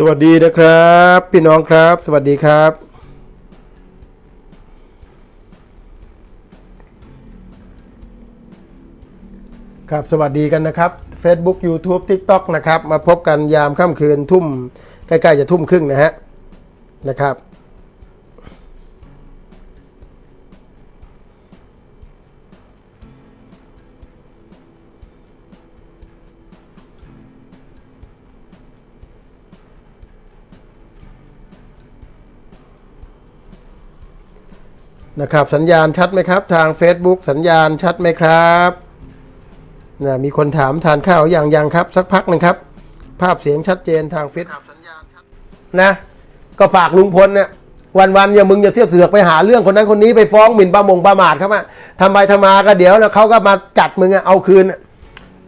สวัสดีนะครับ พี่น้องครับ สวัสดีครับ ครับสวัสดีกันนะครับ Facebook YouTube TikTok นะครับ มาพบกันยามค่ำคืนทุ่ม ใกล้ ๆ จะทุ่มครึ่งนะฮะนะครับ นะครับสัญญาณชัดไหมครับ ทาง Facebook สัญญาณชัดไหมครับนะมีคนถามทานข้าวอย่างยังครับ สักพักหนึ่งครับ ภาพเสียงชัดเจนทางเฟซนะก็ฝากลุงพลเนี่ยวันวันๆอย่ามึงอย่าเทียบเสือกไปหาเรื่องคนนั้นคนนี้ไปฟ้องหมิ่นประมงประมาทครับอะทำไปทำมาก็เดี๋ยวนะเขาก็มาจัดมึงอะเอาคืน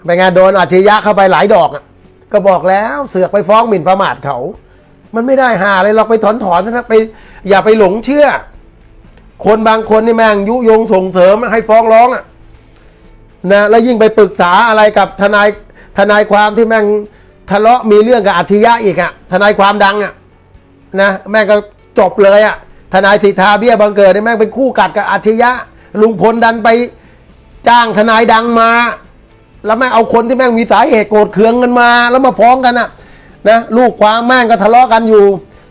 ไปงานโดนอาชญะเข้าไปหลายดอกอะก็บอกแล้วเสือกไปฟ้องหมิ่นประมาทเขา มันไม่ได้หาอะไรเราไปถอนถอนนะไปอย่าไปหลงเชื่อ คนบางคนนี่แม่งยุยงส่งเสริมให้ฟ้องร้องอะนะแล้วยิ่งไปปรึกษาอะไรกับทนายทนายความที่แม่งทะเลาะมีเรื่องกับอัจฉริยะอีกอะทนายความดังอะนะแม่งก็จบเลยอะทนายสิทธาเบี้ยบังเกิดนี่แม่งเป็นคู่กัดกับอัจฉริยะ ลุงพลดันไปจ้างทนายดังมา แล้วแม่งเอาคนที่แม่งมีสาเหตุโกรธเคืองกันมา แล้วมาฟ้องกันอะนะลูกความแม่งก็ทะเลาะกันอยู่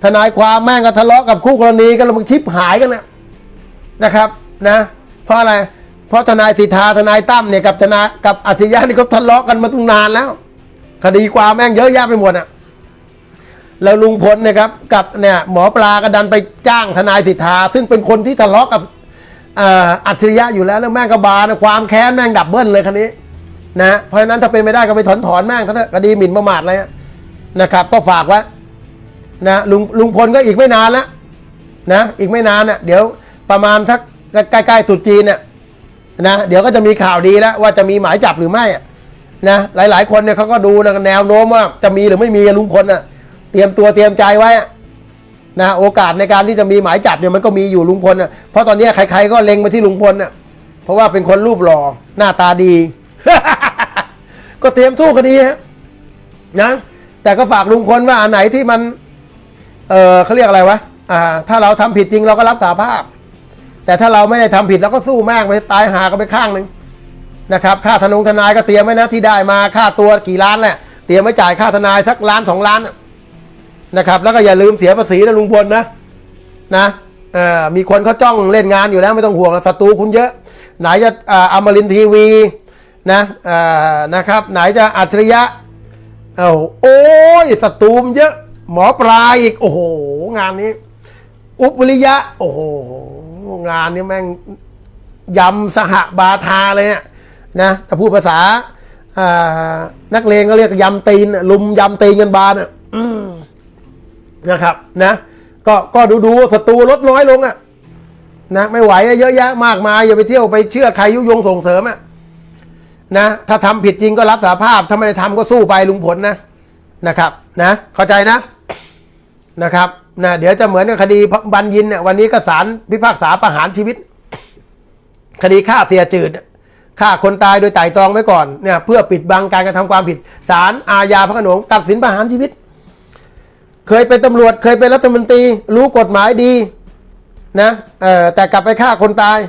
ทนายความแม่งก็ทะเลาะกับคู่กรณีกันแล้วมึงชิบหายกันนะ นะครับนะเพราะอะไร เพราะทนายสิทธาทนายตั้มเนี่ยกับทนายกับอัจฉริยะนี่เขาทะเลาะกันมาตั้งนานแล้ว คดีความแม่งเยอะแยะไปหมดอะแล้วลุงพลเนะครับกับเนี่ยหมอปลาก็ดันไปจ้างทนายสิทธา ซึ่งเป็นคนที่ทะเลาะกับอัจฉริยะอยู่แล้วแล้วแม่งก็บานความแค้นแม่งดับเบิ้ลเลยคันนี้นะเพราะฉะนั้นถ้าเป็นไม่ได้ก็ไปถอนถอนแม่งถอะคดีหมิ่นประมาทอะไรนะครับ ก็ฝากไว้นะลุงลุงพลก็อีกไม่นานแล้วนะอีกไม่นานน่ะเดี๋ยว ประมาณทักใกล้ๆตรุษจีนเนี่ยนะเดี๋ยวก็จะมีข่าวดีแล้วว่าจะมีหมายจับหรือไม่นะหลาย ๆ คนเนี่ยเขาก็ดูนะแนวโน้มว่าจะมีหรือไม่มีลุงพลน่ะเตรียมตัวเตรียมใจไว้นะโอกาสในการที่จะมีหมายจับเนี่ยมันก็มีอยู่ลุงพลน่ะเพราะตอนนี้ใครๆก็เล็งไปที่ลุงพลน่ะเพราะว่าเป็นคนรูปหล่อหน้าตาดี ก็เตรียมสู้คดีฮะนะแต่ก็ฝากลุงพลว่าอันไหนที่มัน เออเขาเรียกอะไรวะอ่าถ้าเราทำผิดจริงเราก็รับสาภาพ แต่ถ้าเราไม่ได้ทำผิดเราก็สู้แม่งไปตายหากันไปข้างหนึ่งนะครับค่าทนงทนายก็เตรียมไว้นะที่ได้มาค่าตัวกี่ล้านแหละเตรียมไว้จ่ายค่าทนายสักล้านสองล้านนะครับแล้วก็อย่าลืมเสียภาษีนะลุงพลนะนะเออมีคนเขาจ้องเล่นงานอยู่แล้วไม่ต้องห่วงศัตรูคุณเยอะ ไหนจะอาอมรินทีวีนะอ่านะครับไหนจะอัจฉริยะเอาโอ้ยสตูมเยอะ หมอปลาอีก โอ้โห งานนี้ อุปวิริยะ โอ้โห งานนี้แม่งยำสหบาทาเลยเนี่ยนะถ้าพูดภาษาอ่านักเลงก็เรียกยำตีนอะลุมยำตีนกันบานอะอืมนะครับ นะ ก็ก็ดูดูๆศัตรูลดน้อยลงอะ นะ ไม่ไหวอะเยอะแยะมากมาย อย่าไปเที่ยวไปเชื่อใครยุยงส่งเสริมอะนะ ถ้าทำผิดจริงก็รับสาภาพ ถ้าไม่ได้ทำก็สู้ไปลุงผลนะนะครับ นะ เข้าใจนะ นะครับนะเดี๋ยวจะเหมือนกับคดีบัญญินเนี่ยวันนี้ก็ศาลพิพากษาประหารชีวิต คดีฆ่าเสียจืดฆ่าคนตายโดยไตร่ตรองไว้ก่อนเนี่ยเพื่อปิดบังการกระทำความผิดศาลอาญาพระโขนงตัดสินประหารชีวิต เคยเป็นตำรวจเคยเป็นรัฐมนตรีรู้กฎหมายดีนะเออแต่กลับไปฆ่าคนตาย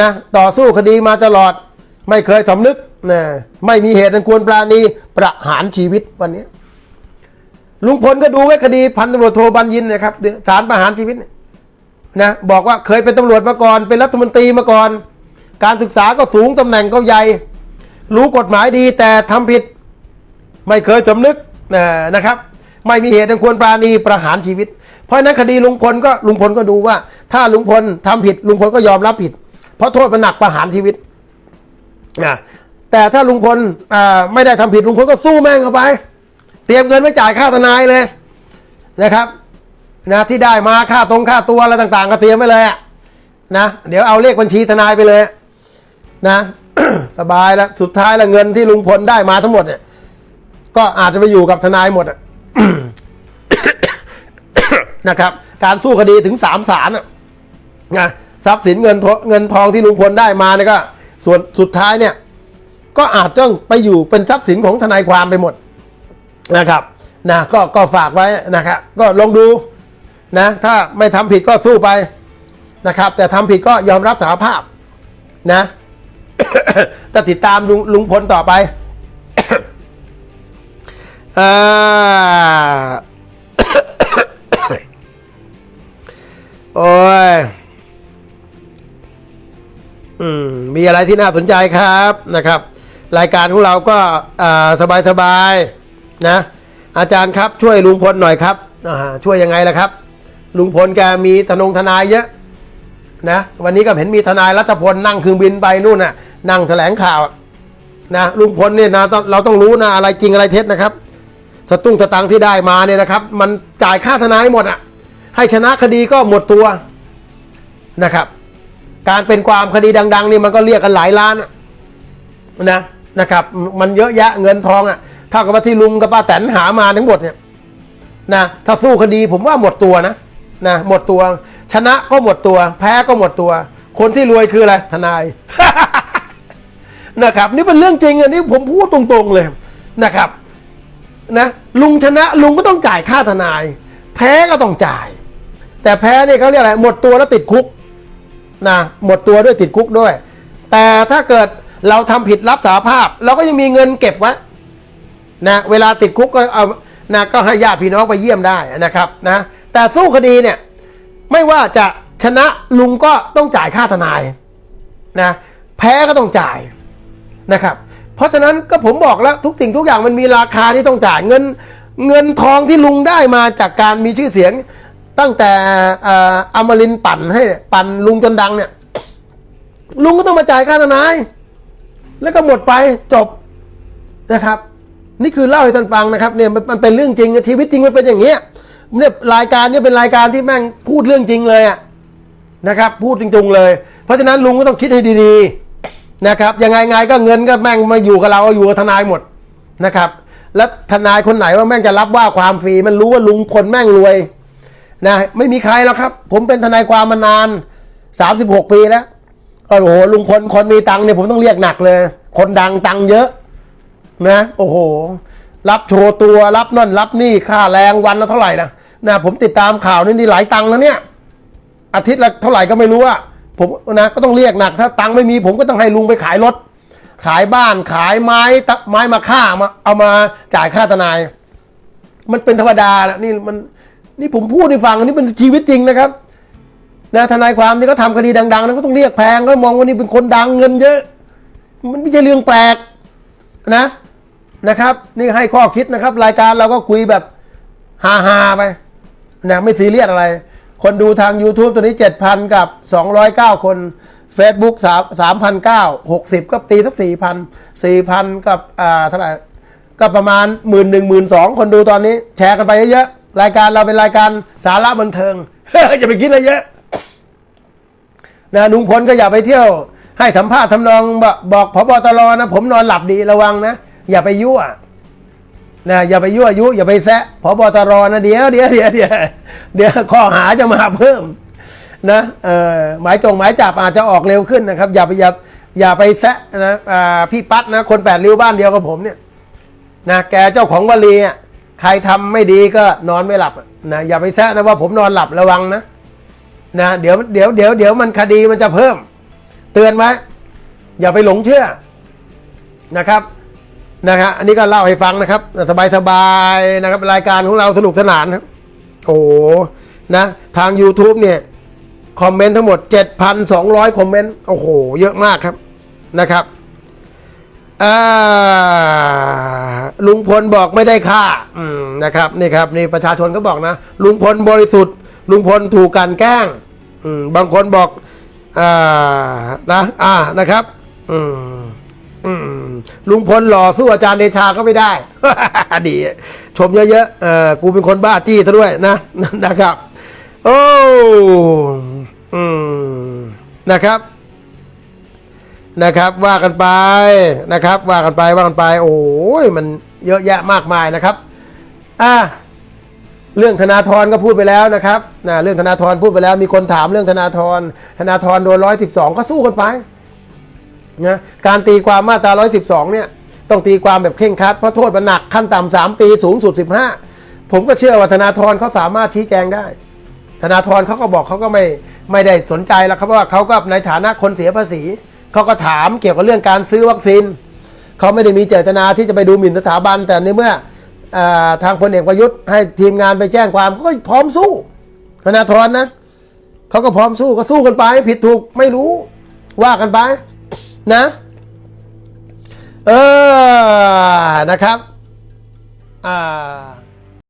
นะต่อสู้คดีมาตลอด ไม่เคยสำนึกนะไม่มีเหตุอันควรปราณีประหารชีวิตวันนี้ ลุงพลก็ดูไว้คดีพันตำรวจโทบัญญินนะครับศาลประหารชีวิตนะบอกว่าเคยเป็นตำรวจมาก่อน เป็นรัฐมนตรีมาก่อน การศึกษาก็สูงตำแหน่งก็ใหญ่ รู้กฎหมายดีแต่ทำผิด ไม่เคยสำนึกนะครับ ไม่มีเหตุอันควรปราณีประหารชีวิต เพราะนั้นคดีลุงพลก็ลุงพลก็ดูว่า ถ้าลุงพลทำผิดลุงพลก็ยอมรับผิด เพราะโทษมันหนักประหารชีวิตนะแต่ถ้าลุงพลไม่ได้ทำผิดลุงพลก็สู้แม่งเข้าไป เตรียมเงินไว้จ่ายค่าทนายเลยนะครับนะที่ได้มาค่าตรงค่าตัวอะไรต่างๆ ก็เตรียมไว้เลยอะนะเดี๋ยวเอาเลขบัญชีทนายไปเลยนะสบายแล้วสุดท้ายแล้วเงินที่ลุงพลได้มาทั้งหมดเนี่ย ก็อาจจะไปอยู่กับทนายหมดนะครับ การสู้คดีถึงสามศาลอะนะทรัพย์สินเงินเงินทองที่ลุงพลได้มาเนี่ยก็ ส่วนสุดท้ายเนี่ย ก็อาจต้องไปอยู่เป็นทรัพย์สินของทนายความไปหมด นะครับนะก็ก็ฝากไว้นะครับก็ลองดูนะถ้าไม่ทำผิดก็สู้ไปนะครับ แต่ทำผิดก็ยอมรับสารภาพนะจะติดตามลุงลุงพลต่อไปอโอ้ยอืมมีอะไรที่น่าสนใจครับนะครับ รายการของเราก็สบายสบาย นะอาจารย์ครับช่วยลุงพลหน่อยครับช่วยยังไงล่ะครับ ลุงพลแกมีทนงทนายเยอะนะวันนี้ก็เห็นมีทนายรัฐพลนั่งเครื่องบินไปนู่นน่ะนั่งแถลงข่าวนะลุงพลเนี่ยนะเราต้องรู้นะอะไรจริงอะไรเท็จนะครับ สตุ้งสตังที่ได้มาเนี่ยนะครับ มันจ่ายค่าทนายหมดอะให้ชนะคดีก็หมดตัวนะครับ การเป็นความคดีดัง ๆ นี่มันก็เรียกกันหลายล้านนะนะครับ มันเยอะแยะเงินทองอะ เท่ากับว่าที่ลุงกับป้าแตนหามาทั้งหมดเนี่ยนะถ้าสู้คดีผมว่าหมดตัวนะนะหมดตัว ชนะก็หมดตัว แพ้ก็หมดตัว คนที่รวยคืออะไรทนายนะครับ นี่เป็นเรื่องจริงอันนี้ผมพูดตรงๆเลยนะครับนะลุงชนะลุงก็ต้องจ่ายค่าทนาย แพ้ก็ต้องจ่าย แต่แพ้เนี่ยเขาเรียกอะไรหมดตัวแล้วติดคุกนะหมดตัวด้วยติดคุกด้วย แต่ถ้าเกิดเราทำผิดรับสารภาพ เราก็ยังมีเงินเก็บไว้ นะเวลาติดคุกก็เอานะก็ให้ญาติพี่น้องไปเยี่ยมได้นะครับนะแต่สู้คดีเนี่ยไม่ว่าจะชนะลุงก็ต้องจ่ายค่าทนายนะแพ้ก็ต้องจ่ายนะครับ เพราะฉะนั้นก็ผมบอกแล้วทุกสิ่งทุกอย่างมันมีราคาที่ต้องจ่ายเงิน เงินทองที่ลุงได้มาจากการมีชื่อเสียง ตั้งแต่อออมรินปั่นให้ปั่นลุงจนดังเนี่ยลุงก็ต้องมาจ่ายค่าทนาย แล้วก็หมดไปจบนะครับ นี่คือเล่าให้ท่านฟังนะครับเนี่ยมันเป็นเรื่องจริงชีวิตจริงมันเป็นอย่างเงี้ยเนี่ยรายการเนี่ยเป็นรายการที่แม่งพูดเรื่องจริงเลยอะนะครับ พูดจริงๆเลย เพราะฉะนั้นลุงก็ต้องคิดให้ดีๆนะครับยังไงไงก็เงินก็แม่งมาอยู่กับเราอยู่กับทนายหมดนะครับ แล้วทนายคนไหนว่าแม่งจะรับว่าความฟรีมันรู้ว่าลุงพลแม่งรวยนะไม่มีใครแล้วครับ ผมเป็นทนายความมานาน36ปีแล้วโอ้โหลุงพลคนมีตังค์เนี่ยผมต้องเรียกหนักเลย คนดังตังค์เยอะ นะ โอ้โห รับโชว์ตัวรับนั่นรับนี่ค่าแรงวันละเท่าไหร่นะนะผมติดตามข่าวนี่นี่หลายตังค์แล้วเนี่ย อาทิตย์ละเท่าไหร่ก็ไม่รู้อะผมนะก็ต้องเรียกหนัก ถ้าตังค์ไม่มี ผมก็ต้องให้ลุงไปขายรถ ขายบ้านขายไม้ไม้มาฆ่ามา เอามาจ่ายค่าทนาย มันเป็นธรรมดานะนี่มันนี่ผมพูดให้ฟังอันนี้เป็นชีวิตจริงนะครับนะทนายความที่เขาทำคดีดังๆนะก็ต้องเรียกแพงก็มองว่านี่เป็นคนดังเงินเยอะ มันไม่ใช่เรื่องแปลกนะ นะครับ นี่ให้ข้อคิดนะครับ รายการเราก็คุยแบบฮาฮาๆไปนะไม่ซีเรียสอะไร คนดูทาง YouTube ตัวนี้ 7,000 กับ 209 คน Facebook 3 3,900 60 ก็ตีสัก4,000 4,000 กับอ่าเท่าไหร่ก็ประมาณ 1 1 2 0 0 คนดูตอนนี้ แชร์กันไปเยอะๆรายการเราเป็นรายการสาระบันเทิงอย่าไปคิดอะไรเยอะนะลุงพลก็อย่าไปเที่ยว ให้สัมภาษณ์ทำนองบอกบอกพบตรนะ ผมนอนหลับดีระวังนะ อย่าไปยั่วนะอย่าไปยั่วยุอย่าไปแซะพบตรนะเดี๋ยวเดี๋ยวเดี๋ยวเดี๋ยวเดี๋ยวข้อหาจะมาเพิ่มนะเอ่อหมายจงหมายจับอาจจะออกเร็วขึ้นนะครับ อย่าไปอย่าอย่าไปแซะนะอ่าพี่ปั๊ดนะคนแปดริ้วบ้านเดียวกับผมเนี่ยนะแกเจ้าของวลีอะใครทำไม่ดีก็นอนไม่หลับนะอย่าไปแซะนะว่าผมนอนหลับระวังนะนะเดี๋ยวเดี๋ยวเดี๋ยวเดี๋ยวมันคดีมันจะเพิ่ม เตือนไว้อย่าไปหลงเชื่อนะครับ นะครับอันนี้ก็เล่าให้ฟังนะครับสบายสบายๆนะครับรายการของเราสนุกสนานครับโอ้โหนะทาง YouTube เนี่ยคอมเมนต์ทั้งหมด 7,200 คอมเมนต์โอ้โห เยอะมากครับนะครับอ่าลุงพลบอกไม่ได้ค่าอืมนะครับนี่ครับนี่ประชาชนก็บอกนะ ลุงพลบริสุทธิ์ ลุงพลถูกกลันแกล้งอืมบางคนบอกอ่านะอ่านะครับ อืม อืมลุงพลหล่อสู้อาจารย์เดชาก็ไม่ได้ ดี ชมเยอะๆเออกูเป็นคนบ้าจี้ซะด้วยนะ นะครับ โอ้อืมนะครับนะครับว่ากันไปนะครับ ว่ากันไปว่ากันไป โอ้ยมันเยอะแยะมากมายนะครับอะเรื่องธนาธรก็พูดไปแล้วนะครับนะเรื่องธนาธรพูดไปแล้วมีคนถามเรื่องธนาธรธนาธรโดนร้อยสิบสองก็สู้กันไป นะการตีความมาตราร้อยสิบสองเนี่ยต้องตีความแบบเข่งครัดเพราะโทษมันหนักขั้นต่ำสามปีสูงสุดสิบห้าผมก็เชื่อว่าธนาธรเขาสามารถชี้แจงได้ ธนาธรเขาก็บอกเขาก็ไม่ไม่ได้สนใจแล้วครับว่าเขาก็ในฐานะคนเสียภาษีเขาก็ถามเกี่ยวกับเรื่องการซื้อวัคซีนเขาไม่ได้มีเจตนาที่จะไปดูหมิ่นสถาบัน แต่ในเมื่ออาทางพลเอกประยุทธ์ให้ทีมงานไปแจ้งความเขาก็พร้อมสู้ ธนาธรนะเขาก็พร้อมสู้ก็สู้กันไปผิดถูกไม่รู้ว่ากันไป นะ เออ นะครับ อ่า